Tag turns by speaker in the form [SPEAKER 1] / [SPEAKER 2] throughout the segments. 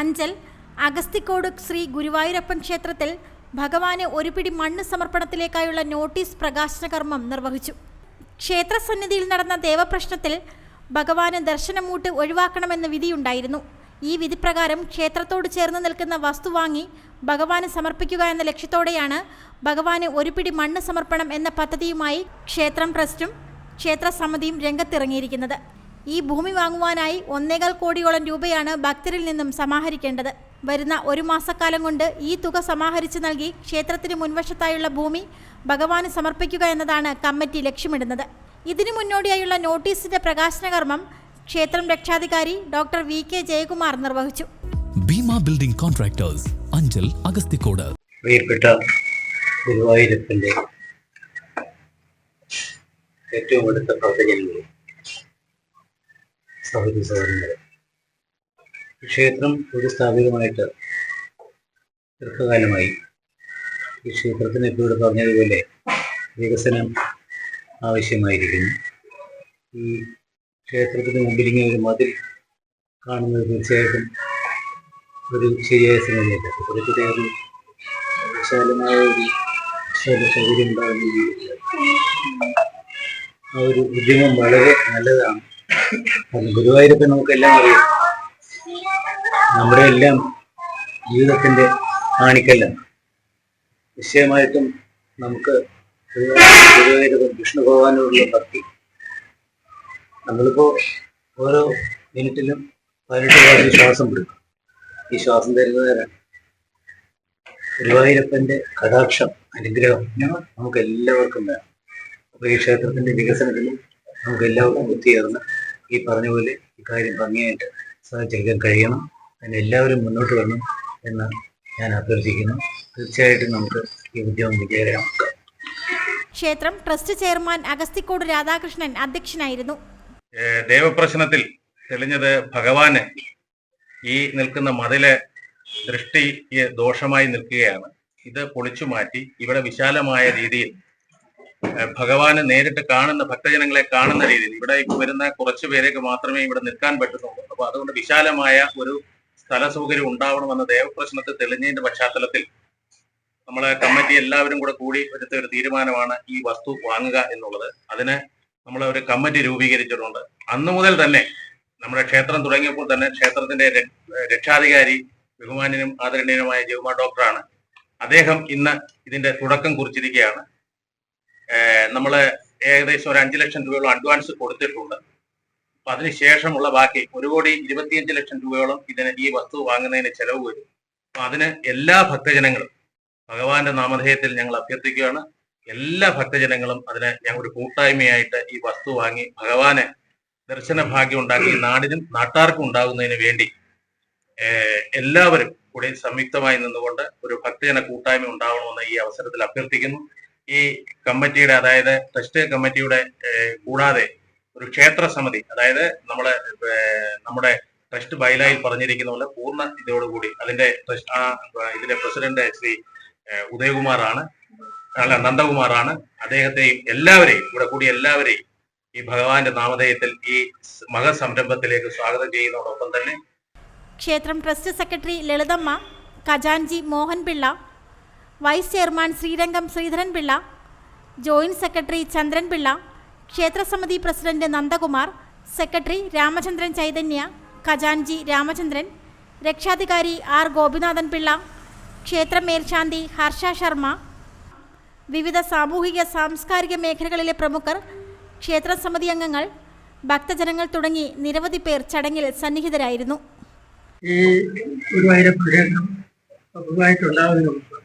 [SPEAKER 1] അഞ്ചൽ അഗസ്തിക്കോട് ശ്രീ ഗുരുവായൂരപ്പൻ ക്ഷേത്രത്തിൽ ഭഗവാന് ഒരു പിടി മണ്ണ് സമർപ്പണത്തിലേക്കായുള്ള നോട്ടീസ് പ്രകാശന കർമ്മം നിർവഹിച്ചു. ക്ഷേത്രസന്നിധിയിൽ നടന്ന ദേവപ്രശ്നത്തിൽ ഭഗവാന് ദർശനമൂട്ട് ഒഴിവാക്കണമെന്ന വിധിയുണ്ടായിരുന്നു. ഈ വിധിപ്രകാരം ക്ഷേത്രത്തോട് ചേർന്ന് നിൽക്കുന്ന വസ്തു വാങ്ങി ഭഗവാന് സമർപ്പിക്കുക എന്ന ലക്ഷ്യത്തോടെയാണ് ഭഗവാന് ഒരു പിടി മണ്ണ് സമർപ്പണം എന്ന പദ്ധതിയുമായി ക്ഷേത്രം ട്രസ്റ്റും ക്ഷേത്ര സമിതിയും രംഗത്തിറങ്ങിയിരിക്കുന്നത്. ഈ ഭൂമി വാങ്ങുവാനായി ഒന്നേകാൽ കോടിയോളം രൂപയാണ് ഭക്തരിൽ നിന്നും സമാഹരിക്കേണ്ടത്. വരുന്ന ഒരു മാസക്കാലം കൊണ്ട് ഈ തുക സമാഹരിച്ചു നൽകി ക്ഷേത്രത്തിന് മുൻവശത്തായുള്ള ഭൂമി ഭഗവാന് സമർപ്പിക്കുക എന്നതാണ് കമ്മിറ്റി ലക്ഷ്യമിടുന്നത്. ഇതിനു മുന്നോടിയായുള്ള നോട്ടീസിന്റെ പ്രകാശന കർമ്മം ക്ഷേത്രം രക്ഷാധികാരി ഡോക്ടർ വി കെ ജയകുമാർ നിർവഹിച്ചു.
[SPEAKER 2] Bhima building contractors Anchal Agasthikode.
[SPEAKER 3] പ്രിയപ്പെട്ട ഏറ്റവും അടുത്ത പ്രവർത്തനങ്ങൾ സഹോദരി സഹോദരങ്ങളെ ക്ഷേത്രം ഒരു സ്ഥാപിതമായിട്ട് ദീർഘകാലമായി ഈ ക്ഷേത്രത്തിന് ഇപ്പോൾ ഇവിടെ പറഞ്ഞതുപോലെ വികസനം ആവശ്യമായിരിക്കുന്നു. ഈ ക്ഷേത്രത്തിന് മുമ്പിൽ ഇങ്ങനെ ഒരു മതിൽ കാണുന്നത് തീർച്ചയായിട്ടും ഒരു ശരിയായ സംഗതിയല്ല കുറച്ചുകൂടെ വിശാലമായ ഒരു സൗകര്യം ഉണ്ടാകുന്ന ആ ഒരു ഉദ്യമം വളരെ നല്ലതാണ്. ഗുരുവായൂരപ്പൻ നമുക്കെല്ലാം അറിയാം. നമ്മുടെ എല്ലാം ജീവിതത്തിന്റെ കാണിക്കല്ലാണ് നിശ്ചയമായിട്ടും നമുക്ക് ഗുരുവായൂരപ്പൻ വിഷ്ണു ഭഗവാനോടുള്ള ഭക്തി. നമ്മളിപ്പോ ഓരോ മിനിറ്റിലും പതിനെട്ട് പ്രാവശ്യം ശ്വാസം കൊടുക്കും ഈ ശ്വാസം തരുന്നവരാണ് ഗുരുവായൂരപ്പന്റെ കടാക്ഷം അനുഗ്രഹം. നമുക്ക് എല്ലാവർക്കും വേണം. അപ്പൊ ഈ ക്ഷേത്രത്തിന്റെ വികസനത്തിലും നമുക്ക് എല്ലാവർക്കും ഒത്തുചേർന്ന് ഈ പറഞ്ഞ പോലെ ഇക്കാര്യം ഭംഗിയായിട്ട് സാധിച്ചെടുക്കാൻ കഴിയണം. അതിന് എല്ലാവരും മുന്നോട്ട് വരണം എന്ന് ഞാൻ അഭ്യർത്ഥിക്കുന്നു. തീർച്ചയായിട്ടും നമുക്ക് ഈ ഉദ്യമം വിജയകരമാക്കാം.
[SPEAKER 1] ക്ഷേത്രം ട്രസ്റ്റ് ചെയർമാൻ അഗസ്തിക്കോട് രാധാകൃഷ്ണൻ അധ്യക്ഷനായിരുന്നു.
[SPEAKER 4] ദേവപ്രശ്നത്തിൽ തെളിഞ്ഞത് ഭഗവാന് ഈ നിൽക്കുന്ന മതിലെ ദൃഷ്ടി ദോഷമായി നിൽക്കുകയാണ്. ഇത് പൊളിച്ചു മാറ്റി ഇവിടെ വിശാലമായ രീതിയിൽ ഭഗവാന് നേരിട്ട് കാണുന്ന ഭക്തജനങ്ങളെ കാണുന്ന രീതിയിൽ. ഇവിടെ ഇപ്പൊ വരുന്ന കുറച്ചു പേരേക്ക് മാത്രമേ ഇവിടെ നിൽക്കാൻ പറ്റുന്നുള്ളൂ. അപ്പൊ അതുകൊണ്ട് വിശാലമായ ഒരു സ്ഥല സൗകര്യം ഉണ്ടാവണമെന്ന ദേവപ്രശ്നത്തെ തെളിഞ്ഞതിന്റെ പശ്ചാത്തലത്തിൽ നമ്മളെ കമ്മിറ്റി എല്ലാവരും കൂടെ കൂടി എടുത്ത ഒരു തീരുമാനമാണ് ഈ വസ്തു വാങ്ങുക എന്നുള്ളത്. അതിന് നമ്മൾ ഒരു കമ്മിറ്റി രൂപീകരിച്ചിട്ടുണ്ട്. അന്നു മുതൽ തന്നെ നമ്മുടെ ക്ഷേത്രം തുടങ്ങിയപ്പോൾ തന്നെ ക്ഷേത്രത്തിന്റെ രക്ഷാധികാരി ബഹുമാന്യനും ആദരണീയനുമായ ജീവമാ ഡോക്ടറാണ്. അദ്ദേഹം ഇന്ന് ഇതിന്റെ തുടക്കം കുറിച്ചിരിക്കുകയാണ്. ഏഹ് നമ്മൾ ഏകദേശം ഒരു അഞ്ചു ലക്ഷം രൂപയോളം അഡ്വാൻസ് കൊടുത്തിട്ടുണ്ട്. അപ്പൊ അതിനുശേഷമുള്ള ബാക്കി ഒരു കോടി ഇരുപത്തിയഞ്ച് ലക്ഷം രൂപയോളം ഇതിന് ഈ വസ്തു വാങ്ങുന്നതിന് ചെലവ് വരും. അപ്പൊ അതിന് എല്ലാ ഭക്തജനങ്ങളും ഭഗവാന്റെ നാമധേയത്തിൽ ഞങ്ങൾ അഭ്യർത്ഥിക്കുകയാണ്. എല്ലാ ഭക്തജനങ്ങളും അതിന് ഞങ്ങൾ ഒരു കൂട്ടായ്മയായിട്ട് ഈ വസ്തു വാങ്ങി ഭഗവാനെ ദർശന ഭാഗ്യം ഉണ്ടാക്കി നാടിനും നാട്ടാർക്കും ഉണ്ടാകുന്നതിന് വേണ്ടി എല്ലാവരും കൂടി സംയുക്തമായി നിന്നുകൊണ്ട് ഒരു ഭക്തജന കൂട്ടായ്മ ഉണ്ടാവണമെന്ന് ഈ അവസരത്തിൽ അഭ്യർത്ഥിക്കുന്നു. ഈ കമ്മിറ്റിയുടെ അതായത് ട്രസ്റ്റ് കമ്മിറ്റിയുടെ കൂടാതെ ഒരു ക്ഷേത്ര സമിതി അതായത് നമ്മളെ നമ്മുടെ ട്രസ്റ്റ് ബൈലായിൽ പറഞ്ഞിരിക്കുന്ന പോലെ പൂർണ ഇതോടുകൂടി അതിന്റെ ട്രസ്റ്റ് ആ ഇതിന്റെ പ്രസിഡന്റ് ശ്രീ ഉദയകുമാറാണ് അല്ല നന്ദകുമാറാണ്. അദ്ദേഹത്തെയും എല്ലാവരെയും ഇവിടെ കൂടി എല്ലാവരെയും ഈ ഭഗവാന്റെ നാമധേയത്തിൽ ഈ മഹസംരംഭത്തിലേക്ക് സ്വാഗതം ചെയ്യുന്നതോടൊപ്പം തന്നെ
[SPEAKER 1] ക്ഷേത്രം trust secretary Lalithamma ഖജാൻജി Mohanpillai vice chairman Sreerangam Sreedharanpillai joint secretary Chandranpillai ക്ഷേത്രസമിതി president Nandakumar secretary Ramachandran Chaitanya ഖജാൻജി രാമചന്ദ്രൻ രക്ഷാധികാരി ആർ ഗോപിനാഥൻ പിള്ള ക്ഷേത്ര മേൽശാന്തി ഹർഷ ശർമ്മ വിവിധ സാമൂഹിക സാംസ്കാരിക മേഖലകളിലെ പ്രമുഖർ ക്ഷേത്രസമിതി അംഗങ്ങൾ ഭക്തജനങ്ങൾ തുടങ്ങി നിരവധി പേർ ചടങ്ങിൽ സന്നിഹിതരായിരുന്നു.
[SPEAKER 5] ഈ ഗുരുവായൂരപ്പ ക്ഷേത്രം പുതുതായിട്ടുണ്ടാകുന്നതിന് മുമ്പ്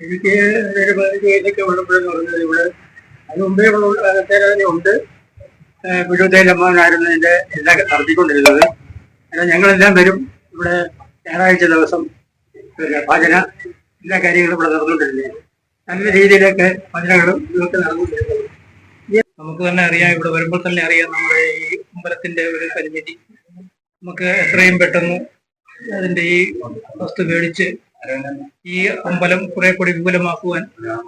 [SPEAKER 5] എനിക്ക് ഒരു പതിനഞ്ച് വയസ്സൊക്കെ ഉള്ളപ്പോഴെന്ന് പറഞ്ഞത് ഇവിടെ അതിന് മുമ്പേ ഉള്ള കാലത്തേക്ക് തന്നെ ഉണ്ട്. ഗുരുദേവന്മാരായിരുന്നു എന്റെ എല്ലാം നടത്തിക്കൊണ്ടിരുന്നത്. എന്നാൽ ഞങ്ങളെല്ലാം വരും. ഇവിടെ ഞായറാഴ്ച ദിവസം പിന്നെ ഭജന എല്ലാ കാര്യങ്ങളും ഇവിടെ നടന്നുകൊണ്ടിരുന്നത് നല്ല രീതിയിലൊക്കെ ഭജനകളും ഇതൊക്കെ നടന്നുകൊണ്ടിരുന്നത് നമുക്ക് തന്നെ അറിയാം ഇവിടെ വരുമ്പോൾ തന്നെ അറിയാം നമ്മുടെ ഈ അമ്പലത്തിന്റെ ഒരു പരിമിതി. നമുക്ക് എത്രയും പെട്ടെന്ന് അതിന്റെ ഈ വസ്തു മേടിച്ച് ഈ അമ്പലം കുറെ കൂടി വിപുലമാക്കുവാൻ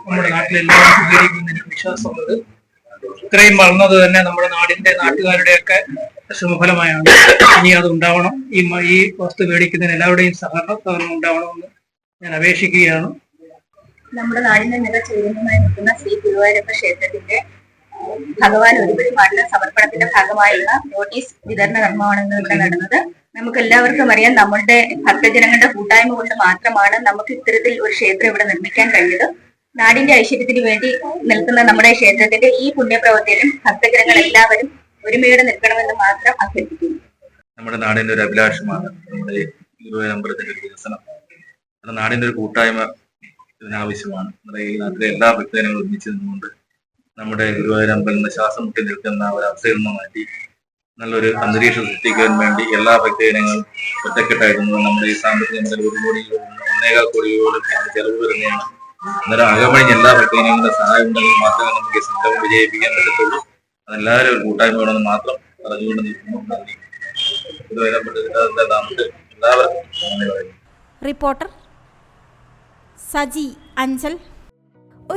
[SPEAKER 5] നമ്മുടെ നാട്ടിലെല്ലാവരും സ്വീകരിക്കുന്ന വിശ്വാസമുണ്ട്. ഇത്രയും വളർന്നത് തന്നെ നമ്മുടെ നാടിന്റെ നാട്ടുകാരുടെയൊക്കെ ശ്രമഫലമായാണ്. ഇനി അത് ഉണ്ടാവണം. ഈ ഈ വസ്തു മേടിക്കുന്നതിന് എല്ലാവരുടെയും സഹകരണം സഹകരണം ഉണ്ടാവണമെന്ന് ഞാൻ അപേക്ഷിക്കുകയാണ്.
[SPEAKER 6] നമ്മുടെ നാടിന്റെ നില ചേരുന്നതായി നിൽക്കുന്ന ശ്രീ ഗുരുവായൂരപ്പ ക്ഷേത്രത്തിന്റെ ഭഗവാൻ ഒരുപടി മണ്ണ് സമർപ്പണത്തിന്റെ ഭാഗമായുള്ള നോട്ടീസ് വിതരണ കർമ്മമാണ് ഇന്ന് ഇവിടെ നടന്നത് നമുക്ക് എല്ലാവർക്കും അറിയാം നമ്മളുടെ ഭക്തജനങ്ങളുടെ കൂട്ടായ്മ കൊണ്ട് മാത്രമാണ് നമുക്ക് ഇത്തരത്തിൽ ഒരു ക്ഷേത്രം ഇവിടെ നിർമ്മിക്കാൻ കഴിഞ്ഞത്. നാടിന്റെ ഐശ്വര്യത്തിന് വേണ്ടി നിൽക്കുന്ന നമ്മുടെ ക്ഷേത്രത്തിന്റെ ഈ പുണ്യപ്രവൃത്തിയിലും ഭക്തജനങ്ങൾ എല്ലാവരും ഒരുമയോടെ നിൽക്കണമെന്ന് മാത്രം അഭ്യർത്ഥിക്കുന്നു.
[SPEAKER 7] നമ്മുടെ നാടിന്റെ ഒരു അഭിലാഷമാണ് നമ്മുടെ അമ്പലത്തിന്റെ ഒരു വികസനം. നമ്മുടെ നാടിന്റെ ഒരു കൂട്ടായ്മ ഇതിനാവശ്യമാണ്. നമ്മുടെ ഈ നാട്ടിലെ എല്ലാ ഭക്തജനങ്ങളും ഒരുമിച്ച് നിന്നുകൊണ്ട് നമ്മുടെ എന്ന ശ്വാസം മുട്ടി നിൽക്കുന്ന ഒരു അവസ്ഥയിൽ നിന്ന് മാറ്റി നല്ലൊരു അന്തരീക്ഷം സൃഷ്ടിക്കാൻ വേണ്ടി എല്ലാ ഭക്തജനങ്ങളും ഒറ്റക്കെട്ടായിരുന്നു. നമ്മുടെ ഈ സാമ്പത്തിക മുതൽ ഒരു കോടി ഒന്നേകാൽ കോടിയോളം ചെലവ് വരുന്നതാണ് അന്നേരം അകമഴിഞ്ഞ് എല്ലാ ഭക്തജനങ്ങളുടെ സഹായം ഉണ്ടെങ്കിൽ മാത്രമേ നമുക്ക് ഈ സംരംഭം വിജയിപ്പിക്കാൻ പറ്റത്തുള്ളൂ. അതെല്ലാവരും ഒരു കൂട്ടായ്മ വേണമെന്ന് മാത്രം പറഞ്ഞുകൊണ്ട് നിൽക്കുന്നു. നന്ദി.
[SPEAKER 1] റിപ്പോർട്ടർ സജി അഞ്ചൽ.